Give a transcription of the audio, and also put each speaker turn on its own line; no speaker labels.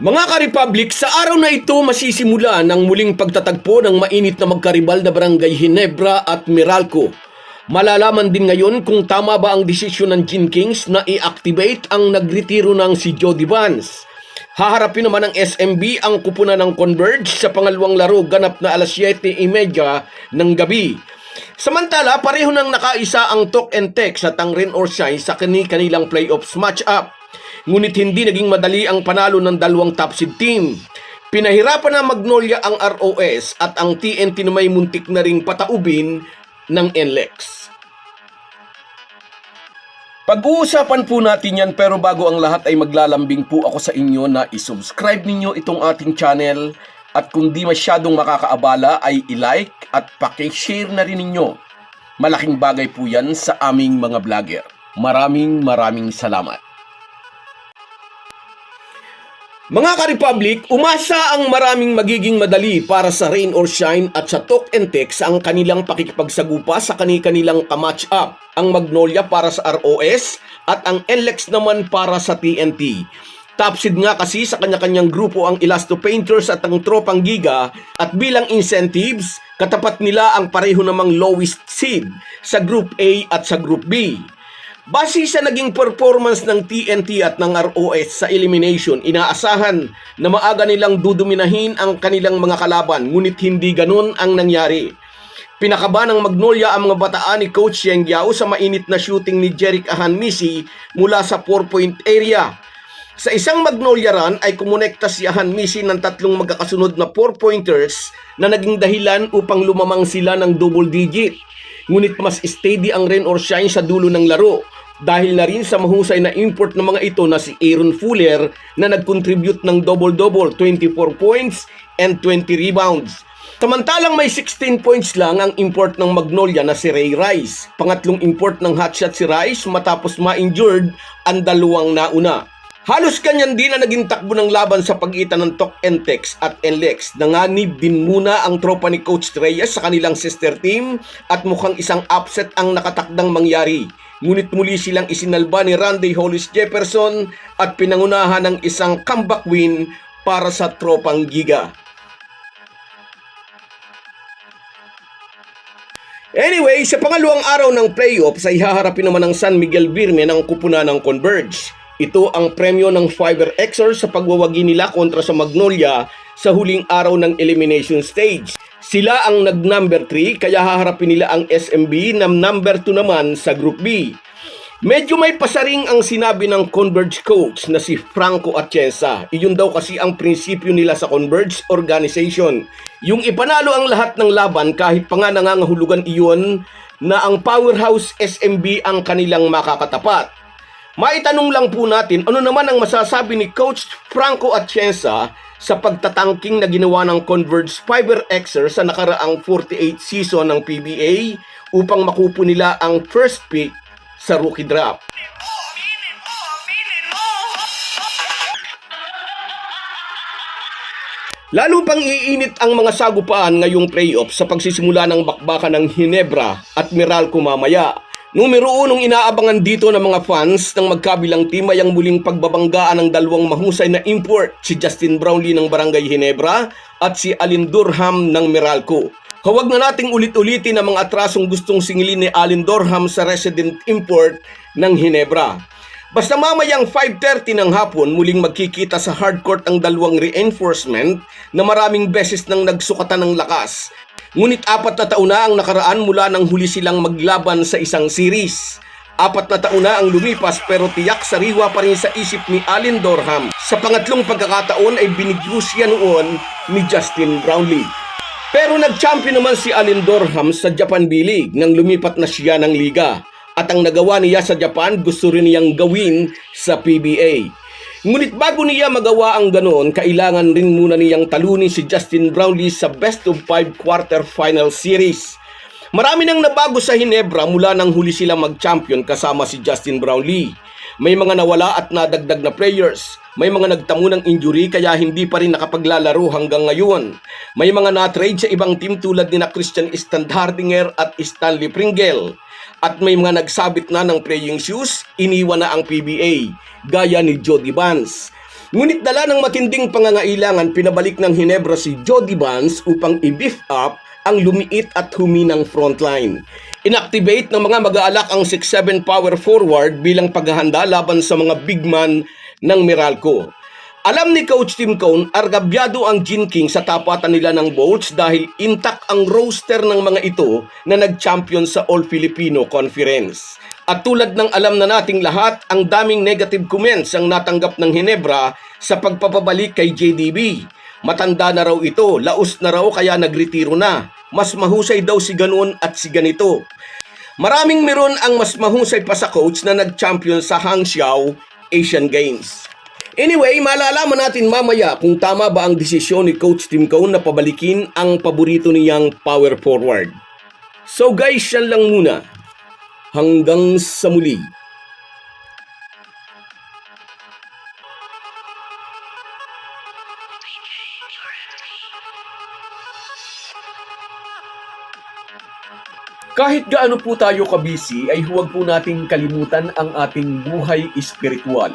Mga ka-Republic, sa araw na ito masisimula ng muling pagtatagpo ng mainit na magkaribal na barangay Hinebra at Meralco. Malalaman din ngayon kung tama ba ang desisyon ng Gin Kings na i-activate ang nagretiro ng si Jody Vance. Haharapin naman ng SMB ang kupunan ng Converge sa pangalawang laro ganap na alas 7.30 ng gabi. Samantala, pareho nang nakaisa ang talk and text at ang rain or shine sa kani-kanilang playoffs match-up. Ngunit hindi naging madali ang panalo ng dalawang top seed team. Pinahirapan na Magnolia ang ROS at ang TNT na may muntik na ring pataubin ng NLEX. Pag-uusapan po natin yan pero bago ang lahat ay maglalambing po ako sa inyo na isubscribe ninyo itong ating channel at kung di masyadong makakaabala ay i-like at pakishare na rin ninyo. Malaking bagay po yan sa aming mga vlogger. Maraming maraming salamat. Mga ka-Republic, umasa ang maraming magiging madali para sa rain or shine at sa talk and text ang kanilang pakikipagsagupa sa kani-kanilang kamatch up. Ang Magnolia para sa ROS at ang NLEX naman para sa TNT. Top seed nga kasi sa kanya-kanyang grupo ang Elasto Painters at ang Tropang Giga at bilang incentives, katapat nila ang pareho namang lowest seed sa Group A at sa Group B. Base sa naging performance ng TNT at ng ROS sa elimination, inaasahan na maaga nilang duduminahin ang kanilang mga kalaban, ngunit hindi ganun ang nangyari. Pinakaba ng Magnolia ang mga bataan ni Coach Yang Yao sa mainit na shooting ni Jeric Ahanmisi mula sa 4-point area. Sa isang Magnolia run ay kumonekta si Ahanmisi ng tatlong magkakasunod na 4-pointers na naging dahilan upang lumamang sila ng double digit. Ngunit mas steady ang rain or shine sa dulo ng laro dahil na rin sa mahusay na import ng mga ito na si Aaron Fuller na nag-contribute ng double-double, 24 points and 20 rebounds. Samantalang may 16 points lang ang import ng Magnolia na si Ray Rice. Pangatlong import ng hotshot si Rice matapos ma-injured ang dalawang nauna. Halos kanyan din na naging takbo ng laban sa pagitan ng Tok Entex at Enlex. Nanganib din muna ang tropa ni Coach Reyes sa kanilang sister team at mukhang isang upset ang nakatakdang mangyari. Ngunit muli silang isinalba ni Randy Hollis Jefferson at pinangunahan ng isang comeback win para sa tropang Giga. Anyway, sa pangalawang araw ng playoffs ay haharapin naman ng San Miguel Birme ng kupuna ng Converge. Ito ang premyo ng Fiber Xer sa pagwawagi nila kontra sa Magnolia sa huling araw ng elimination stage. Sila ang nag-number 3 kaya haharapin nila ang SMB na number 2 naman sa Group B. Medyo may pasaring ang sinabi ng Converge coach na si Franco Atienza. Iyon daw kasi ang prinsipyo nila sa Converge organization. Yung ipanalo ang lahat ng laban kahit pa nga nangangahulugan iyon na ang powerhouse SMB ang kanilang makakatapat. Maitanong lang po natin ano naman ang masasabi ni Coach Franco Atienza sa pagtatangking na ginawa ng Converge Fiber Xer sa nakaraang 48 season ng PBA upang makupo nila ang first pick sa rookie draft. Lalo pang iinit ang mga sagupaan ngayong playoff sa pagsisimula ng bakbakan ng Hinebra at Meralco mamaya. Numero unong inaabangan dito ng mga fans ng magkabilang team ay ang muling pagbabanggaan ng dalawang mahusay na import, si Justin Brownlee ng Barangay Hinebra at si Alin Durham ng Meralco. Huwag na nating ulit-ulitin ang mga atrasong gustong singilin ni Alin Durham sa resident import ng Hinebra. Basta mamayang 5.30 ng hapon, muling magkikita sa hardcourt ang dalawang reinforcement na maraming beses nang nagsukatan ng lakas. Ngunit apat na taon na ang nakaraan mula nang huli silang maglaban sa isang series. Apat na taon na ang lumipas pero tiyak sariwa pa rin sa isip ni Alin Dorham. Sa pangatlong pagkakataon ay binigyo siya noon ni Justin Brownlee. Pero nag-champion naman si Alin Dorham sa Japan B-League nang lumipat na siya ng liga. At ang nagawa niya sa Japan gusto rin niyang gawin sa PBA. Ngunit bago niya magawa ang ganon, kailangan rin muna niyang talunin si Justin Brownlee sa best of 5 quarter-final series. Marami nang nabago sa Hinebra mula nang huli sila mag-champion kasama si Justin Brownlee. May mga nawala at nadagdag na players. May mga nagtamo ng injury kaya hindi pa rin nakapaglalaro hanggang ngayon. May mga na-trade sa ibang team tulad ni na Christian Standhardinger at Stanley Pringle. At may mga nagsabit na ng playing shoes, iniwan na ang PBA, gaya ni Jody Vance. Ngunit dala ng matinding pangangailangan, pinabalik ng Hinebra si Jody Vance upang i-beef up ang lumiit at huminang frontline. Inactivate ng mga mag-aalak ang 6'7 power forward bilang paghahanda laban sa mga big man ng Meralco. Alam ni Coach Tim Cone, argabyado ang Gin King sa tapatan nila ng Bolts dahil intact ang roster ng mga ito na nag-champion sa All-Filipino Conference. At tulad ng alam na nating lahat, ang daming negative comments ang natanggap ng Hinebra sa pagpapabalik kay JDB. Matanda na raw ito, laos na raw kaya nagretiro na. Mas mahusay daw si ganoon at si ganito. Maraming meron ang mas mahusay pa sa coach na nag-champion sa Hangzhou Asian Games. Anyway, malalaman natin mamaya kung tama ba ang desisyon ni Coach Tim Cone na pabalikin ang paborito niyang power forward. So guys, yan lang muna. Hanggang sa muli. Kahit gaano po tayo kabisi ay huwag po nating kalimutan ang ating buhay espiritual.